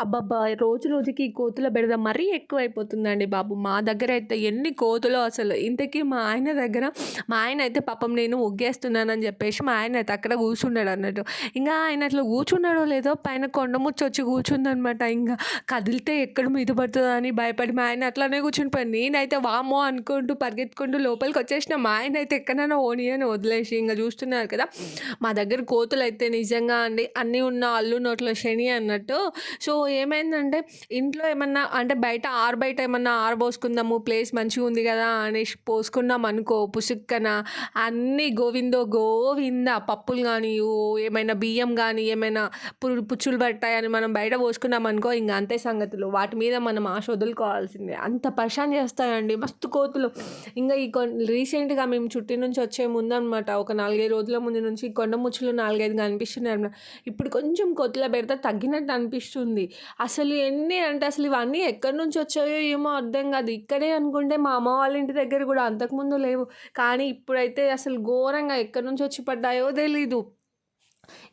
అబ్బబ్బా! రోజు రోజుకి ఈ కోతుల బెడద మరీ ఎక్కువైపోతుందండి బాబు. మా దగ్గర అయితే ఎన్ని కోతులు అసలు. ఇంతకీ మా ఆయన దగ్గర మా ఆయన అయితే పాపం నేను ముగ్గేస్తున్నానని చెప్పేసి మా ఆయన అయితే అక్కడ కూర్చున్నాడు అన్నట్టు. ఇంకా ఆయన అట్లా కూర్చున్నాడో లేదో పైన కొండముచ్చు వచ్చి కూర్చుందనమాట. ఇంకా కదిలితే ఎక్కడ మీద పడుతుందో అని భయపడి మా ఆయన అట్లనే కూర్చునిపోయాను నేనైతే వామో అనుకుంటూ పరిగెత్తుకుంటూ లోపలికి వచ్చేసిన. మా ఆయన అయితే ఎక్కడైనా ఓని అని వదిలేసి ఇంకా చూస్తున్నారు కదా! మా దగ్గర కోతులు అయితే నిజంగా అండి అన్నీ ఉన్న అల్లు నోట్లో శని అన్నట్టు. సో ఏమైందంటే ఇంట్లో ఏమన్నా అంటే బయట ఆరు బయట ఏమన్నా ఆరబోసుకుందాము ప్లేస్ మంచిగా ఉంది కదా అనేసి పోసుకున్నాం అనుకో పుసుక్కన అన్నీ గోవిందో గోవింద పప్పులు కానీ ఏమైనా బియ్యం కానీ ఏమైనా పు పుచ్చులు పట్టాయని మనం బయట పోసుకున్నాం అనుకో ఇంకా అంతే సంగతులు. వాటి మీద మనం ఆశ వదులుకోవాల్సిందే. అంత పరేషాన్ చేస్తాయండి మస్తు కోతులు. ఇంకా ఈ కొ రీసెంట్గా మేము చుట్టి నుంచి వచ్చే ముందనమాట. ఒక నాలుగైదు రోజుల ముందు నుంచి కొండ ముచ్చులు నాలుగైదు కనిపిస్తున్నాయి ఇప్పుడు కొంచెం కొత్తల పెడితే తగ్గినట్టు అనిపిస్తుంది. అసలు ఎన్ని అంటే అసలు ఇవన్నీ ఎక్కడి నుంచి వచ్చాయో ఏమో అర్థం కాదు. ఇక్కడే అనుకుంటే మా అమ్మ వాళ్ళ ఇంటి దగ్గర కూడా అంతకుముందు లేవు. కానీ ఇప్పుడైతే అసలు ఘోరంగా ఎక్కడి నుంచి వచ్చి పడ్డాయో తెలీదు.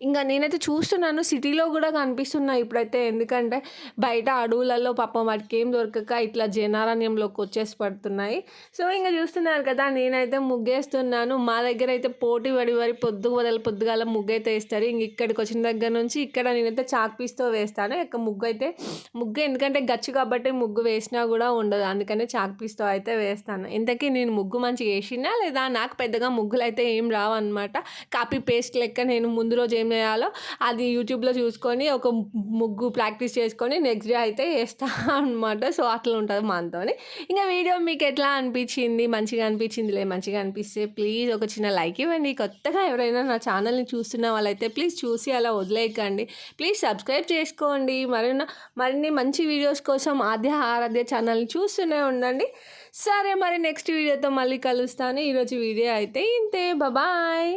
ఇంకా నేనైతే చూస్తున్నాను సిటీలో కూడా కనిపిస్తున్నాయి ఇప్పుడైతే. ఎందుకంటే బయట అడవులలో పాపం వాటికి ఏం దొరకక ఇట్లా జనారణ్యంలోకి వచ్చేసి పడుతున్నాయి. సో ఇంకా చూస్తున్నారు కదా నేనైతే ముగ్గేస్తున్నాను. మా దగ్గర అయితే పోటీ పడి వరి పొద్దు వదల పొద్దుగాల ముగ్గు అయితే వేస్తారు. ఇంక ఇక్కడికి వచ్చిన దగ్గర నుంచి ఇక్కడ నేనైతే చాక్ పీస్తో వేస్తాను. ఇక ముగ్గు అయితే ముగ్గు ఎందుకంటే గచ్చు కాబట్టి ముగ్గు వేసినా కూడా ఉండదు. అందుకనే చాక్ పీస్తో అయితే వేస్తాను. ఇంతకీ నేను ముగ్గు మంచిగా వేసినా లేదా? నాకు పెద్దగా ముగ్గులు అయితే ఏం రావు అనమాట కాపీ పేస్ట్ లెక్క నేను ముందు రోజు ఏం చేయాలో అది యూట్యూబ్లో చూసుకొని ఒక ముగ్గు ప్రాక్టీస్ చేసుకొని నెక్స్ట్ డే అయితే వేస్తా అనమాట సో అట్లా ఉంటుంది మనతో ఇంకా వీడియో మీకు ఎట్లా అనిపించింది? మంచిగా అనిపించింది? లే మంచిగా అనిపిస్తే ప్లీజ్ ఒక చిన్న లైక్ ఇవ్వండి. కొత్తగా ఎవరైనా నా ఛానల్ని చూస్తున్న వాళ్ళైతే ప్లీజ్ చూసి అలా వదిలేయకండి. ప్లీజ్ సబ్స్క్రైబ్ చేసుకోండి. మరిన్న మరిన్ని మంచి వీడియోస్ కోసం ఆద్య ఆరాధ్య ఛానల్ని చూస్తూనే ఉండండి. సరే మరి నెక్స్ట్ వీడియోతో మళ్ళీ కలుస్తాను. ఈరోజు వీడియో అయితే ఇంతే. బాయ్